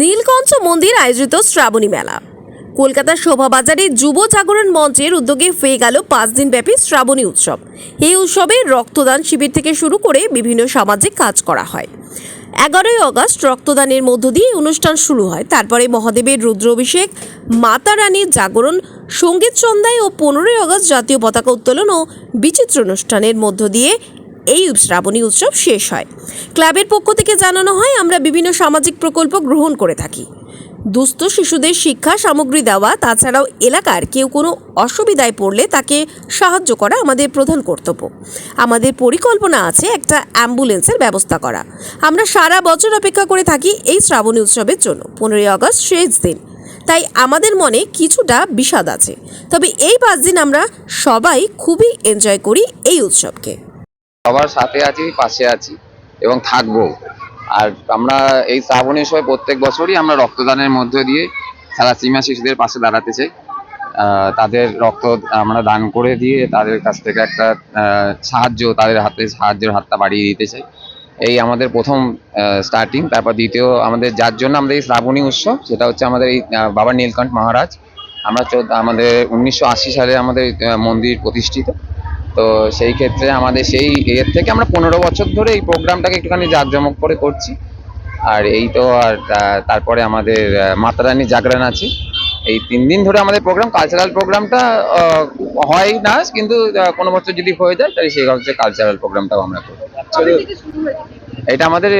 নীলকঞ্চ মন্দির আয়োজিত শ্রাবণী মেলা। কলকাতার শোভাবাজারে যুব জাগরণ মঞ্চের উদ্যোগে হয়ে গেল পাঁচ দিনব্যাপী শ্রাবণী উৎসব। এই উৎসবে রক্তদান শিবির থেকে শুরু করে বিভিন্ন সামাজিক কাজ করা হয়। এগারোই অগস্ট রক্তদানের মধ্য দিয়ে অনুষ্ঠান শুরু হয়। তারপরে মহাদেবের রুদ্রাভিষেক, মাতা রানীর জাগরণ, সংগীত সন্ধ্যায় ও পনেরোই অগস্ট জাতীয় পতাকা উত্তোলন ও বিচিত্র অনুষ্ঠানের মধ্য দিয়ে এই শ্রাবণী উৎসব শেষ হয়। ক্লাবের পক্ষ থেকে জানানো হয়, আমরা বিভিন্ন সামাজিক প্রকল্প গ্রহণ করে থাকি। দুস্থ শিশুদের শিক্ষা, সামগ্রী দেওয়া, তাছাড়াও এলাকার কেউ কোনো অসুবিধায় পড়লে তাকে সাহায্য করা আমাদের প্রধান কর্তব্য। আমাদের পরিকল্পনা আছে একটা অ্যাম্বুলেন্সের ব্যবস্থা করা। আমরা সারা বছর অপেক্ষা করে থাকি এই শ্রাবণী উৎসবের জন্য। পনেরোই আগস্ট শেষ দিন। তাই আমাদের মনে কিছুটা বিষাদ আছে। তবে এই পাঁচ দিন আমরা সবাই খুবই এনজয় করি এই উৎসবকে। সবার সাথে আছি, পাশে আছি এবং থাকব। আর আমরা এই শ্রাবণের সময় প্রত্যেক বছরই আমরা রক্তদানের মধ্য দিয়ে থ্যালাসিমিয়া শিশুদের পাশে দাঁড়াতে চাই। তাদের রক্ত আমরা দান করে দিয়ে তাদের কাছ থেকে একটা সাহায্য, তাদের হাতে সাহায্যের হাতটা বাড়িয়ে দিতে চাই। এই আমাদের প্রথম স্টার্টিং তারপর দ্বিতীয় আমাদের, যার জন্য আমাদের এই শ্রাবণী উৎসব, সেটা হচ্ছে আমাদের এই বাবা নীলকণ্ঠ মহারাজ। আমরা আমাদের উনিশশো আশি সালে আমাদের মন্দির প্রতিষ্ঠিত। তো সেই ক্ষেত্রে আমাদের সেই এর থেকে আমরা পনেরো বছর ধরে এই প্রোগ্রামটাকে একটুখানি জাঁকজমক করে করছি। আর এই তো আর তারপরে আমাদের আহ, মাতা জাগরণ আছে। এই তিন দিন ধরে আমাদের প্রোগ্রাম কালচারাল প্রোগ্রামটা হয় না কিন্তু কোনো বছর যদি হয়ে যায় তাহলে সেই হচ্ছে কালচারাল প্রোগ্রামটাও আমরা করি এটা আমাদের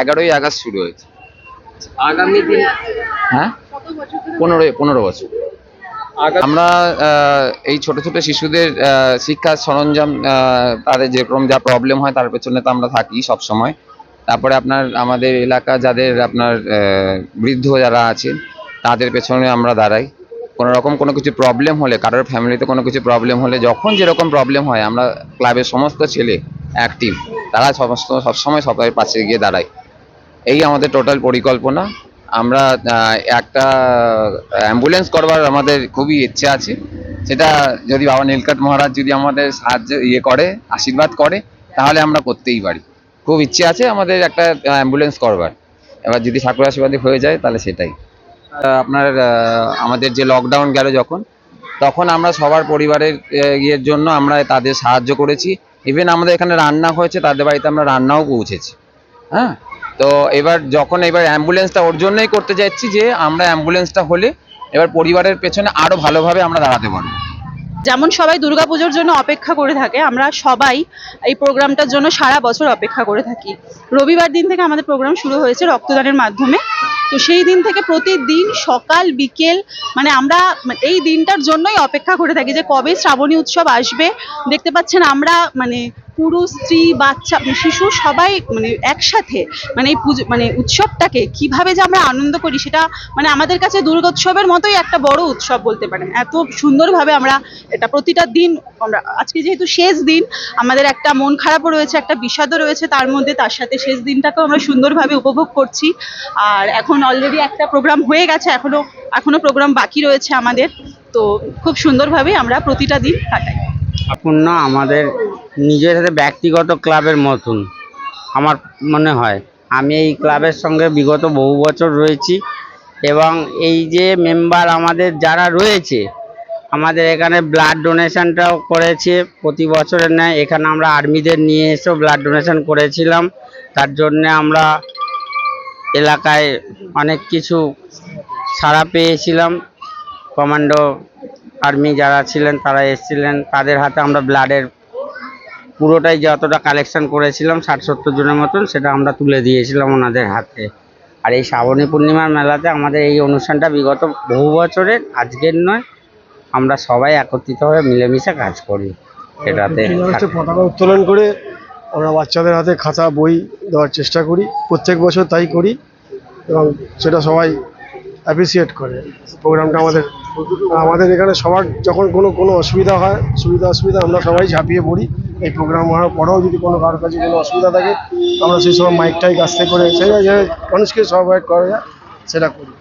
এগারোই আগস্ট শুরু হয়েছে। আগামী দিন। হ্যাঁ? পনেরোই পনেরো বছর। আমরা এই ছোট ছোট শিশুদের শিক্ষার সরঞ্জাম তাদের যেরকম যা প্রবলেম হয় তার পেছনে তো আমরা থাকি সব সময় তারপরে আপনার, আমাদের এলাকা যাদের আপনার বৃদ্ধ যারা আছেন তাদের পেছনে আমরা দাঁড়াই। কোনো রকম কোনো কিছু প্রবলেম হলে, কারোর ফ্যামিলিতে কোনো কিছু প্রবলেম হলে, যখন যেরকম প্রবলেম হয়, আমরা ক্লাবের সমস্ত ছেলে অ্যাক্টিভ তারা সমস্ত সবসময় সবাই পাশে গিয়ে দাঁড়ায়। এই আমাদের টোটাল পরিকল্পনা। আমরা একটা অ্যাম্বুলেন্স করবার আমাদের খুবই ইচ্ছে আছে। সেটা যদি বাবা নীলকণ্ঠ মহারাজ যদি আমাদের সাহায্য ইয়ে করে, আশীর্বাদ করে, তাহলে আমরা করতেই পারি। খুব ইচ্ছে আছে আমাদের একটা অ্যাম্বুলেন্স করবার। এবার যদি ঠাকুর আশীর্বাদী হয়ে যায়, তাহলে সেটাই। আপনার আমাদের যে লকডাউন গেল যখন, তখন আমরা সবার পরিবারের ইয়ের জন্য আমরা তাদের সাহায্য করেছি। ইভেন আমাদের এখানে রান্না হয়েছে, তাদের বাড়িতে আমরা রান্নাও পৌঁছেছি। হ্যাঁ? তো এবার যখন এবার অ্যাম্বুলেন্সটা ওর জন্যই করতে যাচ্ছি যে আমরা অ্যাম্বুলেন্সটা হলে এবার পরিবারের পেছনে আরও ভালোভাবে আমরা দাঁড়াতে পারব। যেমন সবাই দুর্গাপুজোর জন্য অপেক্ষা করে থাকে, আমরা সবাই এই প্রোগ্রামটার জন্য সারা বছর অপেক্ষা করে থাকি। রবিবার দিন থেকে আমাদের প্রোগ্রাম শুরু হয়েছে রক্তদানের মাধ্যমে। তো সেই দিন থেকে প্রতিদিন সকাল, বিকেল মানে আমরা এই দিনটার জন্যই অপেক্ষা করে থাকি যে কবে শ্রাবণী উৎসব আসবে। দেখতে পাচ্ছেন আমরা মানে পুরুষ স্ত্রী, বাচ্চা শিশু সবাই মানে একসাথে মানে এই পুজো মানে উৎসবটাকে কীভাবে যে আমরা আনন্দ করি সেটা মানে আমাদের কাছে দুর্গোৎসবের মতোই একটা বড় উৎসব বলতে পারেন। এত সুন্দরভাবে আমরা এটা প্রতিটা দিন আমরা, আজকে যেহেতু শেষ দিন, আমাদের একটা মন খারাপও রয়েছে, একটা বিষাদও রয়েছে, তার মধ্যে তার সাথে শেষ দিনটাকেও আমরা সুন্দরভাবে উপভোগ করছি। আর এখন অলরেডি একটা প্রোগ্রাম হয়ে গেছে, এখনও এখনও প্রোগ্রাম বাকি রয়েছে আমাদের। তো খুব সুন্দরভাবে আমরা প্রতিটা দিন কাটাই। সম্পূর্ণ আমাদের নিজের সাথে ব্যক্তিগত ক্লাবের মতন, আমার মনে হয়। আমি এই ক্লাবের সঙ্গে বিগত বহু বছর রয়েছি এবং এই যে মেম্বার আমাদের যারা রয়েছে, আমাদের এখানে ব্লাড ডোনেশনটাও করেছে প্রতি বছরের ন্যায়। এখানে আমরা আর্মিদের নিয়ে এসেও ব্লাড ডোনেশন করেছিলাম। তার জন্যে আমরা এলাকায় অনেক কিছু সাড়া পেয়েছিলাম। কমান্ডো আর্মি যারা ছিলেন, তারা এসেছিলেন। তাদের হাতে আমরা ব্লাডের পুরোটাই যতটা কালেকশন করেছিলাম, ষাট সত্তর জনের মতন, সেটা আমরা তুলে দিয়েছিলাম ওনাদের হাতে। আর এই শ্রাবণী পূর্ণিমার মেলাতে আমাদের এই অনুষ্ঠানটা বিগত বহু বছরের, আজকের নয়, আমরা সবাই একত্রিত হয়ে মিলেমিশে কাজ করি এটাতে। পতাকা উত্তোলন করে আমরা বাচ্চাদের হাতে খাতা, বই দেওয়ার চেষ্টা করি, প্রত্যেক বছর তাই করি এবং সেটা সবাই অ্যাপ্রিসিয়েট করে। প্রোগ্রামটা আমাদের আমাদের এখানে সবার যখন কোনো কোনো অসুবিধা হয়, সুবিধা অসুবিধা আমরা সবাই ঝাঁপিয়ে পড়ি। এই প্রোগ্রাম হওয়ার পরেও যদি কোনো কারোর কাছে কোনো অসুবিধা থাকে, আমরা সেই সময় মাইকটাই আসতে করে, সেই মানুষকে সবাই করা যায়, সেটা করি।